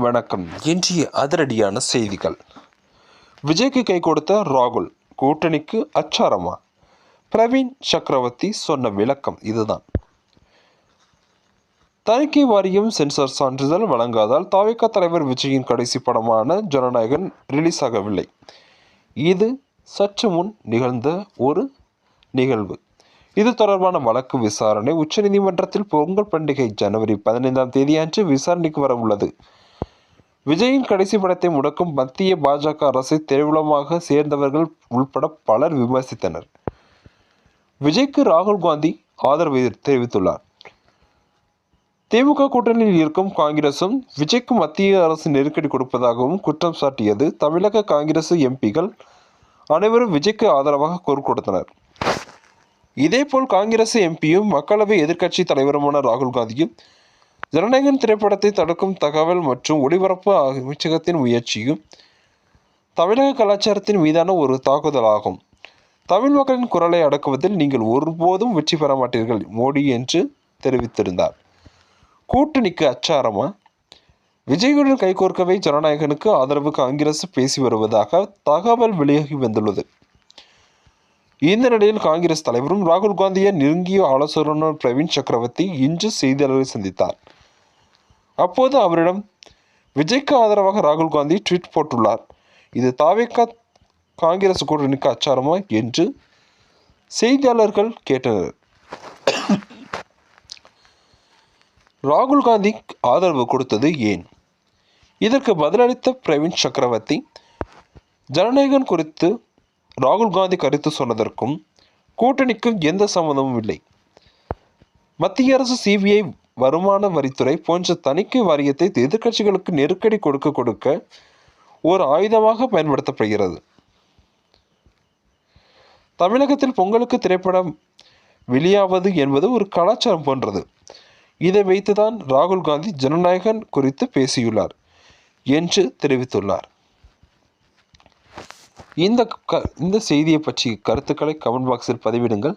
வணக்கம். இன்றைய அதிரடியான செய்திகள். விஜய்க்கு கை கொடுத்த ராகுல் கூட்டணிக்கு அச்சாரமா? பிரவீன் சக்கரவர்த்தி சொன்ன விளக்கம் இதுதான். தணிக்கை வாரியம் சென்சார் சான்றிதழ் வழங்காதால் தாவேக்கா தலைவர் விஜயின் கடைசி படமான ஜனநாயகன் ரிலீஸ் ஆகவில்லை. இது சற்று முன் நிகழ்ந்த ஒரு நிகழ்வு. இது தொடர்பான வழக்கு விசாரணை உச்சநீதிமன்றத்தில் பொங்கல் பண்டிகை ஜனவரி பதினைந்தாம் தேதி அன்று விசாரணைக்கு வர உள்ளது. விஜயின் கடைசி படத்தை முடக்கும் மத்திய பாஜக அரசை தெருவிளமாக சேர்ந்தவர்கள் உள்பட பலர் விமர்சித்தனர். விஜய்க்கு ராகுல் காந்தி ஆதரவு தெரிவித்துள்ளார். திமுக கூட்டணியில் இருக்கும் காங்கிரசும் விஜய்க்கு மத்திய அரசு நெருக்கடி கொடுப்பதாகவும் குற்றம் சாட்டியது தமிழக காங்கிரஸ் எம்பிகள் அனைவரும் விஜய்க்கு ஆதரவாக குரல் கொடுத்தனர். இதேபோல் காங்கிரஸ் எம்பியும் மக்களவை எதிர்க்கட்சி தலைவருமான ராகுல் காந்தியும் ஜனநாயகன் திரைப்படத்தை தடுக்கும் தகவல் மற்றும் ஒளிபரப்பு அமைச்சகத்தின் முயற்சியும் தமிழக கலாச்சாரத்தின் மீதான ஒரு தாக்குதலாகும். தமிழ் மக்களின் குரலை அடக்குவதில் நீங்கள் ஒருபோதும் வெற்றி பெற மாட்டீர்கள் மோடி என்று தெரிவித்திருந்தார். கூட்டணிக்கு அச்சாரமா? விஜயுடன் கைகோர்க்கவே ஜனநாயகனுக்கு ஆதரவு காங்கிரஸ் பேசி வருவதாக தகவல் வெளியாகி வந்துள்ளது. இந்த நிலையில் காங்கிரஸ் தலைவரும் ராகுல் காந்தியை நெருங்கிய ஆலோசகர் பிரவீன் சக்கரவர்த்தி இன்று செய்தியாளர்களை சந்தித்தார். அப்போது அவரிடம் விஜய்க்கு ஆதரவாக ராகுல் காந்தி ட்வீட் போட்டுள்ளார். இது தாவேக்கா காங்கிரஸ் கூட்டணிக்கு அச்சாரமா? என்று செய்தியாளர்கள் கேட்டனர். ராகுல் காந்தி ஆதரவு கொடுத்தது ஏன்? இதற்கு பதிலளித்த பிரவீன் சக்கரவர்த்தி ஜனநாயகம் குறித்து ராகுல் காந்தி கருத்து சொன்னதற்கும் கூட்டணிக்கும் எந்த சம்மந்தமும் இல்லை. மத்திய அரசு சிபிஐ வருமான வரித்துறை போன்ற தணிக்கை வாரியத்தை எதிர்க்கட்சிகளுக்கு நெருக்கடி கொடுக்க கொடுக்க ஒரு ஆயுதமாக பயன்படுத்தப்படுகிறது. தமிழகத்தில் பொங்கலுக்கு திரைப்படம் வெளியாவது என்பது ஒரு கலாச்சாரம் போன்றது. இதை வைத்துதான் ராகுல் காந்தி ஜனநாயகன் குறித்து பேசியுள்ளார் என்று தெரிவித்துள்ளார். இந்த க இந்த செய்தியை பற்றி கருத்துக்களை கமெண்ட் பாக்ஸில் பதிவிடுங்கள்.